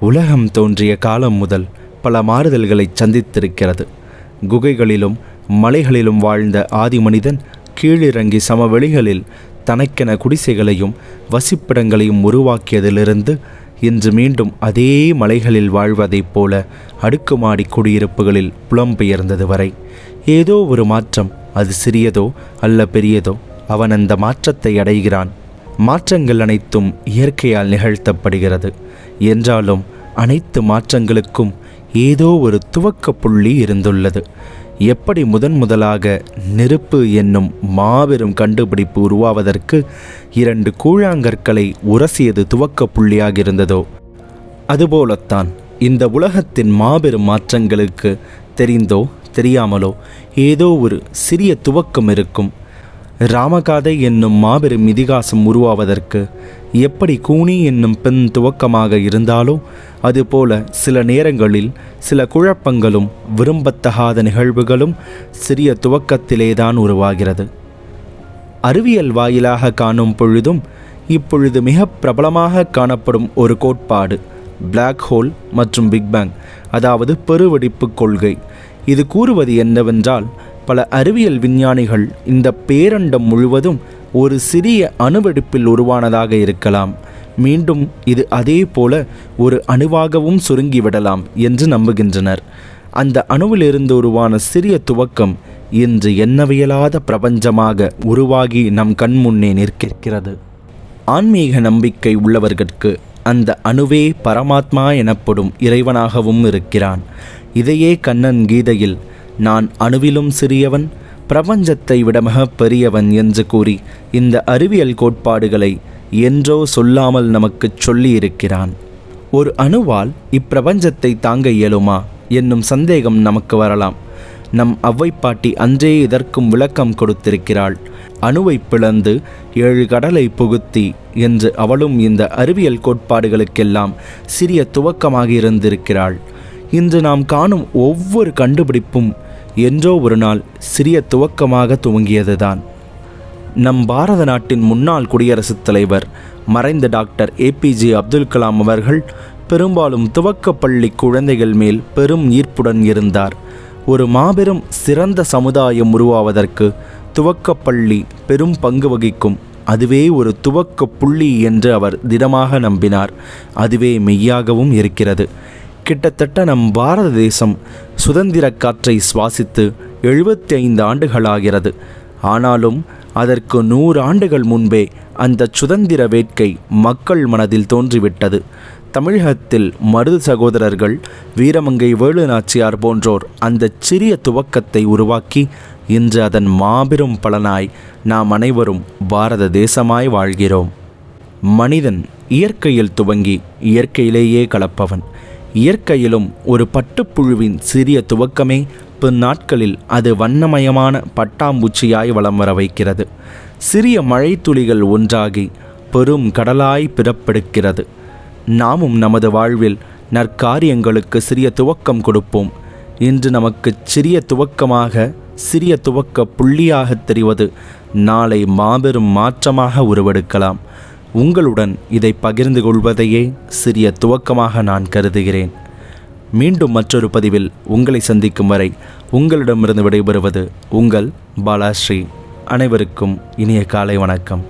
உலகம் தோன்றிய காலம் முதல் பல மாறுதல்களை சந்தித்திருக்கிறது. குகைகளிலும் மலைகளிலும் வாழ்ந்த ஆதி மனிதன் கீழிறங்கி சமவெளிகளில் தனக்கென குடிசைகளையும் வசிப்பிடங்களையும் உருவாக்கியதிலிருந்து இன்று மீண்டும் அதே மலைகளில் வாழ்வதைப் போல அடுக்குமாடி குடியிருப்புகளில் புலம்பெயர்ந்தது வரை. ஏதோ ஒரு மாற்றம் அது சிறியதோ அல்ல பெரியதோ அவன் அந்த மாற்றத்தை அடைகிறான். மாற்றங்கள் அனைத்தும் இயற்கையால் நிகழ்த்தப்படுகிறது. என்றாலும் அனைத்து மாற்றங்களுக்கும் ஏதோ ஒரு துவக்க புள்ளி இருந்துள்ளது. எப்படி முதன் முதலாக நெருப்பு என்னும் மாபெரும் கண்டுபிடிப்பு உருவாவதற்கு இரண்டு கூழாங்கற்களை உரசியது துவக்க புள்ளியாக இருந்ததோ? அதுபோலத்தான் இந்த உலகத்தின் மாபெரும் மாற்றங்களுக்கு தெரிந்தோ தெரியாமலோ ஏதோ ஒரு சிறிய துவக்கம் இருக்கும். ராமகாதை என்னும் மாபெரும் இதிகாசம் உருவாவதற்கு எப்படி கூனி என்னும் பெண் துவக்கமாக இருந்தாலோ அதுபோல சில நேரங்களில் சில குழப்பங்களும் விரும்பத்தகாத நிகழ்வுகளும் சிறிய துவக்கத்திலேதான் உருவாகிறது. அறிவியல் வாயிலாக காணும் பொழுதும் இப்பொழுது மிக பிரபலமாக காணப்படும் ஒரு கோட்பாடு பிளாக் ஹோல் மற்றும் பிக் பேங் அதாவது பெருவெடிப்பு கொள்கை. இது கூறுவது என்னவென்றால் பல அறிவியல் விஞ்ஞானிகள் இந்த பேரண்டம் முழுவதும் ஒரு சிறிய அணுவெடுப்பில் உருவானதாக இருக்கலாம். மீண்டும் இது அதே போல ஒரு அணுவாகவும் சுருங்கிவிடலாம் என்று நம்புகின்றனர். அந்த அணுவிலிருந்து உருவான சிறிய துவக்கம் இன்று எண்ணவியலாத பிரபஞ்சமாக உருவாகி நம் கண்முன்னே நிற்கிறது ஆன்மீக நம்பிக்கை உள்ளவர்களுக்கு அந்த அணுவே பரமாத்மா எனப்படும் இறைவனாகவும் இருக்கிறான். இதையே கண்ணன் கீதையில் நான் அணுவிலும் சிறியவன் பிரபஞ்சத்தை விட மிகப் பெரியவன் என்று கூறி இந்த அறிவியல் கோட்பாடுகளை என்றோ சொல்லாமல் நமக்குச் சொல்லியிருக்கிறான். ஒரு அணுவால் இப்பிரபஞ்சத்தை தாங்க இயலுமா என்னும் சந்தேகம் நமக்கு வரலாம். நம் அவ்வைப்பாட்டி அன்றே இதற்கும் விளக்கம் கொடுத்திருக்கிறாள். அணுவை பிளந்து ஏழு கடலை புகுத்தி என்று அவளும் இந்த அறிவியல் கோட்பாடுகளுக்கெல்லாம் சிறிய துவக்கமாக இருந்திருக்கிறாள் இன்று நாம் காணும் ஒவ்வொரு கண்டுபிடிப்பும் என்றோ ஒரு நாள் சிறிய துவக்கமாக துவங்கியதுதான். நம் பாரத நாட்டின் முன்னாள் குடியரசுத் தலைவர் மறைந்த டாக்டர் ஏபிஜே அப்துல் கலாம் அவர்கள் பெரும்பாலும் துவக்கப்பள்ளி குழந்தைகள் மேல் பெரும் ஈர்ப்புடன் இருந்தார். ஒரு மாபெரும் சிறந்த சமுதாயம் உருவாவதற்கு துவக்கப்பள்ளி பெரும் பங்கு வகிக்கும். அதுவே ஒரு துவக்க புள்ளி என்று அவர் திடமாக நம்பினார். அதுவே மெய்யாகவும் இருக்கிறது. கிட்டத்தட்ட நம் பாரத தேசம் சுதந்திர காற்றை சுவாசித்து எழுபத்தி ஐந்து ஆண்டுகளாகிறது. ஆனாலும் அதற்கு நூறு ஆண்டுகள் முன்பே அந்த சுதந்திர வேட்கை மக்கள் மனதில் தோன்றிவிட்டது. தமிழகத்தில் மருது சகோதரர்கள் வீரமங்கை வேலு நாச்சியார் போன்றோர் அந்த சிறிய துவக்கத்தை உருவாக்கி இன்று அதன் மாபெரும் பலனாய் நாம் அனைவரும் பாரத தேசமாய் வாழ்கிறோம். மனிதன் இயற்கையில் துவங்கி இயற்கையிலேயே கலப்பவன். இயற்கையிலும் ஒரு பட்டுப்புழுவின் சிறிய துவக்கமே பின்னாட்களில் அது வண்ணமயமான பட்டாம்பூச்சியாய் வளம் வர வைக்கிறது. சிறிய மழைத்துளிகள் ஒன்றாகி பெரும் கடலாய் பிறப்பெடுக்கிறது. நாமும் நமது வாழ்வில் நற்காரியங்களுக்கு சிறிய துவக்கம் கொடுப்போம். இன்று நமக்கு சிறிய துவக்கமாக சிறிய துவக்க புள்ளியாக தெரிவது நாளை மாபெரும் மாற்றமாக உருவெடுக்கலாம். உங்களுடன் இதை பகிர்ந்து கொள்வதையே சிறிய துவக்கமாக நான் கருதுகிறேன். மீண்டும் மற்றொரு பதிவில் உங்களை சந்திக்கும் வரை உங்களிடமிருந்து விடைபெறுவது உங்கள் பாலாஸ்ரீ. அனைவருக்கும் இனிய காலை வணக்கம்.